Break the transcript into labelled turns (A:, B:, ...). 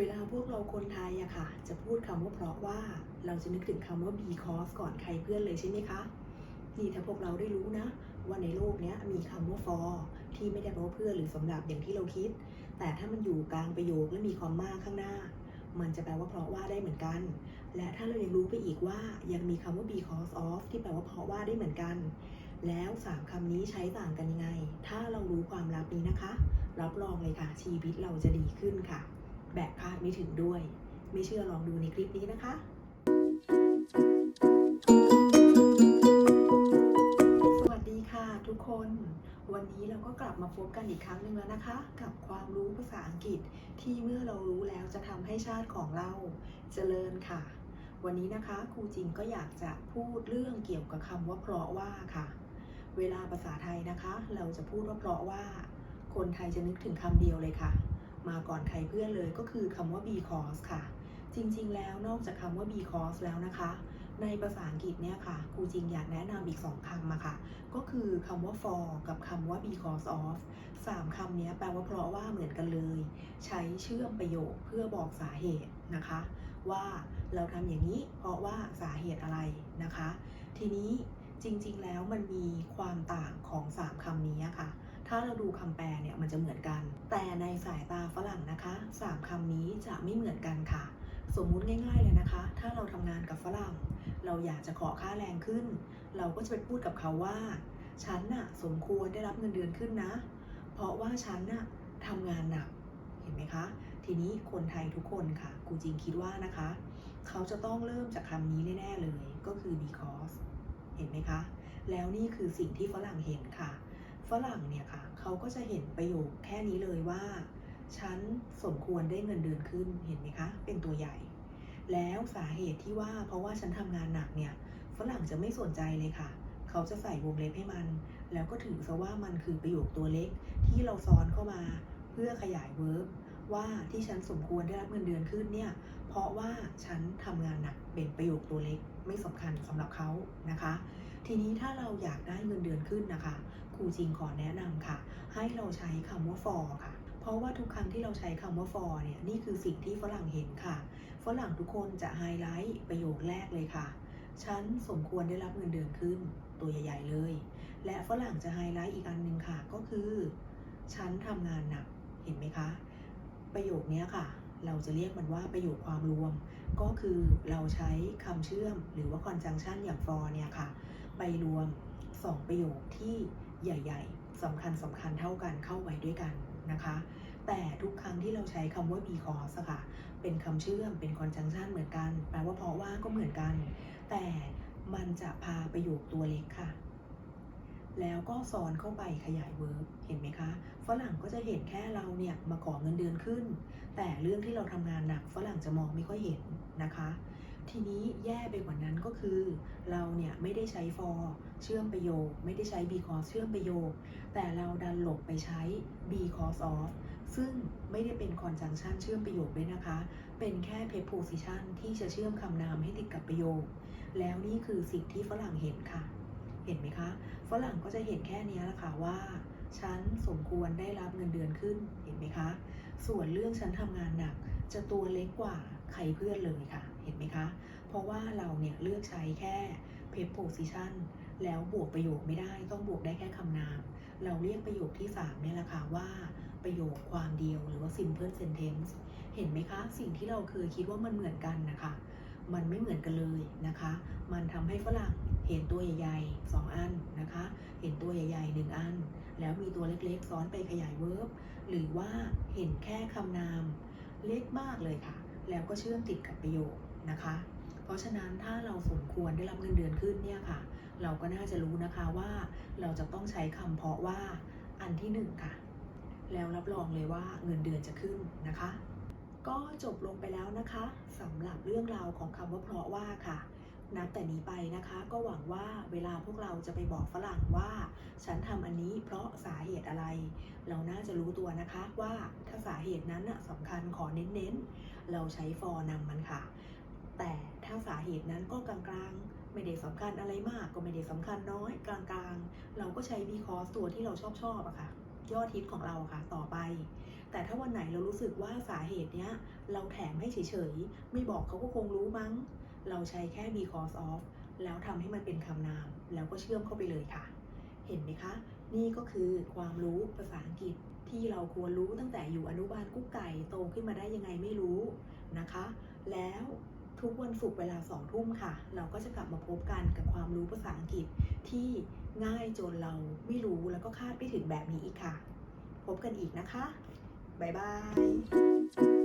A: เวลาพวกเราคนไทยอะค่ะ จะพูดคำว่าเพราะว่าเราจะนึกถึงคำว่า because ก่อนใครเพื่อนเลยใช่ไหมคะนี่ถ้าพวกเราได้รู้นะ ว่าในโลกนี้มีคำว่า for ที่ไม่ได้แปลว่าเพื่อหรือสำหรับอย่างที่เราคิด แต่ถ้ามันอยู่กลางประโยคและมีความมากข้างหน้า มันจะแปลว่าเพราะว่าได้เหมือนกัน และถ้าเรายังรู้ไปอีกว่ายังมีคำว่า because of ที่แปลว่าเพราะว่าได้เหมือนกัน แล้วสามคำนี้ใช้ต่างกันยังไง ถ้าเรารู้ความลับนี้นะคะ รับรองเลยค่ะชีวิตเราจะดีขึ้นค่ะ แบบคาดไม่ถึงด้วย ไม่เชื่อลองดูในคลิปนี้นะคะสวัสดีค่ะทุกคนวันนี้เราก็กลับมาพบกันอีกครั้งหนึ่งแล้วนะคะ กับความรู้ภาษาอังกฤษที่เมื่อเรารู้แล้วจะทำให้ชาติของเราเจริญค่ะ วันนี้นะคะครูจิงก็อยากจะพูดเรื่องเกี่ยวกับคำว่าเพราะว่าค่ะ เวลาภาษาไทยนะคะ เราจะพูดว่าเพราะว่า คนไทยจะนึกถึงคำเดียวเลยค่ะ มาก่อนใครเพื่อนเลยก็คือคำว่า because ค่ะ จริงๆ แล้วนอกจากคำว่า because แล้วนะคะ ในภาษาอังกฤษเนี่ยค่ะครูจริงอยากแนะนำอีก 2คำมาค่ะ ก็คือคำว่า for กับคำว่า because of สามคำนี้แปลว่าเพราะว่าเหมือนกันเลย ใช้เชื่อมประโยคเพื่อบอกสาเหตุนะคะ ว่าเราทำอย่างนี้เพราะว่าสาเหตุอะไรนะคะ ทีนี้จริงๆ แล้วมันมีความต่างของ 3คำนี้ค่ะ ถ้าเราดูคำแปลเนี่ยมันจะเหมือนกัน แต่ในสายตาฝรั่งนะคะสามคำนี้จะไม่เหมือนกันค่ะ สมมุติง่ายๆเลยนะคะ ถ้าเราทำงานกับฝรั่ง เราอยากจะขอค่าแรงขึ้น เราก็จะไปพูดกับเขาว่า ฉันน่ะสมควรได้รับเงินเดือนขึ้นนะ เพราะว่าฉันน่ะทำงานหนัก เห็นไหมคะ ทีนี้คนไทยทุกคนค่ะกูจริงคิดว่านะคะ เขาจะต้องเริ่มจากคำนี้แน่ๆเลย ก็คือ because เห็นไหมคะ แล้วนี่คือสิ่งที่ฝรั่งเห็นค่ะ ฝรั่งเนี่ยค่ะเขาก็จะเห็นประโยคแค่นี้เลยว่า ฉันสมควรได้เงินเดือนขึ้นเห็นไหมคะ เป็นตัวใหญ่ แล้วสาเหตุที่ว่าเพราะว่าฉันทำงานหนักเนี่ยฝรั่งจะไม่สนใจเลยค่ะ เขาจะใส่วงเล็บให้มัน แล้วก็ถือซะว่ามันคือประโยคตัวเล็กที่เราซ้อนเข้ามา เพื่อขยายเวิร์บว่าที่ฉันสมควรได้รับเงินเดือนขึ้นเนี่ยเพราะว่าฉันทำงานหนักเป็นประโยคตัวเล็กไม่สำคัญสำหรับเขานะคะ ทีนี้ถ้าเราอยากได้เงินเดือนขึ้นนะคะ ครูจริงขอแนะนำค่ะ ให้เราใช้คำว่า for ค่ะ เพราะว่าทุกครั้งที่เราใช้คำว่า for เนี่ยนี่คือสิ่งที่ฝรั่งเห็นค่ะ ฝรั่งทุกคนจะไฮไลท์ประโยคแรกเลยค่ะ ฉันสมควรได้รับเงินเดือนขึ้นตัวใหญ่ๆเลย และฝรั่งจะไฮไลท์อีกอันหนึ่งค่ะก็คือ ฉันทำงานหนักเห็นไหมคะ ประโยคนี้ค่ะ เราจะเรียกมันว่าประโยคความรวม ก็คือเราใช้คำเชื่อมหรือว่า conjunction อย่าง for เนี่ยค่ะไปรวม 2 ประโยคที่ ใหญ่ๆสำคัญสำคัญเท่ากันเข้าไว้ด้วยกันนะคะ แต่ทุกครั้งที่เราใช้คำว่า because อะค่ะ เป็นคำเชื่อมเป็น conjunction เหมือนกัน แปลว่าเพราะว่าก็เหมือนกัน แต่มันจะพาประโยคตัวเล็กค่ะ แล้วก็ซ้อนเข้าไปขยายเวิร์บเห็นไหมคะ ฝรั่งก็จะเห็นแค่เราเนี่ยมาขอเงินเดือนขึ้น แต่เรื่องที่เราทำงานหนักฝรั่งจะมองไม่ค่อยเห็นนะคะ ทีนี้แย่ไปกว่านั้นก็คือ เราเนี่ยไม่ได้ใช้ for เชื่อมประโยค ไม่ได้ใช้ because เชื่อมประโยค แต่เราดันหลบไปใช้ because of ซึ่งไม่ได้เป็น conjunction เชื่อมประโยคด้วยนะคะ เป็นแค่ preposition ที่จะเชื่อมคำนามให้ติดกับประโยค แล้วนี่คือสิ่งที่ฝรั่งเห็นค่ะ เห็นไหมคะ ฝรั่งก็จะเห็นแค่นี้ละค่ะว่าฉันสมควรได้รับเงินเดือนขึ้น เห็นไหมคะ ส่วนเรื่องฉันทำงานหนัก จะตัวเล็กกว่าใครเพื่อนเลยค่ะ ห็นไหมคะ เพราะว่าเราเนี่ยเลือกใช้แค่ preposition แล้วบวกประโยคไม่ได้ต้องบวกได้แค่คำนาม เราเรียกประโยคที่3เนี่ยแหละค่ะว่าประโยคความเดียวหรือว่า simple sentence เห็นไหมคะ สิ่งที่เราเคยคิดว่ามันเหมือนกันนะคะ มันไม่เหมือนกันเลยนะคะ มันทำให้ฝรั่งเห็นตัวใหญ่ๆ 2 อันนะคะ เห็นตัวใหญ่ๆ 1 อัน แล้วมีตัวเล็กๆ ซ้อนไปขยายเวิร์บ หรือว่าเห็นแค่คำนาม เล็กมากเลยค่ะ แล้วก็เชื่อมติดกับประโยค นะคะ เพราะฉะนั้นถ้าเราสมควรได้รับเงินเดือนขึ้นเนี่ยค่ะ เราก็น่าจะรู้นะคะว่าเราจะต้องใช้คำเพราะว่าอันที่หนึ่งค่ะ แล้วรับรองเลยว่าเงินเดือนจะขึ้นนะคะ ก็จบลงไปแล้วนะคะสำหรับเรื่องราวของคำว่าเพราะว่าค่ะนับแต่นี้ไปนะคะก็หวังว่าเวลาพวกเราจะไปบอกฝรั่งว่า ฉันทำอันนี้เพราะสาเหตุอะไร เราน่าจะรู้ตัวนะคะว่าถ้าสาเหตุนั้นน่ะสำคัญขอเน้นๆ เราใช้ for นำมันค่ะ แต่ถ้าสาเหตุนั้นก็กลางๆ ไม่ได้สำคัญอะไรมากก็ไม่ได้สำคัญน้อย กลางๆ เราก็ใช้ because ตัวที่เราชอบชอบอะค่ะยอดฮิตของเราค่ะต่อไป แต่ถ้าวันไหนเรารู้สึกว่าสาเหตุเนี้ย เราแถมให้เฉยๆ ไม่บอกเขาก็คงรู้มั้ง เราใช้แค่ because of แล้วทำให้มันเป็นคำนาม แล้วก็เชื่อมเข้าไปเลยค่ะ เห็นไหมคะ นี่ก็คือความรู้ภาษาอังกฤษที่เราควรรู้ตั้งแต่อยู่อนุบาลกุ๊กไก่โตขึ้นมาได้ยังไงไม่รู้นะคะ แล้ว ทุกวันศุกร์เวลาสองทุ่มค่ะ เราก็จะกลับมาพบกันกับความรู้ภาษาอังกฤษที่ง่ายจนเราไม่รู้แล้วก็คาดไม่ถึงแบบนี้อีกค่ะ พบกันอีกนะคะ บ๊ายบาย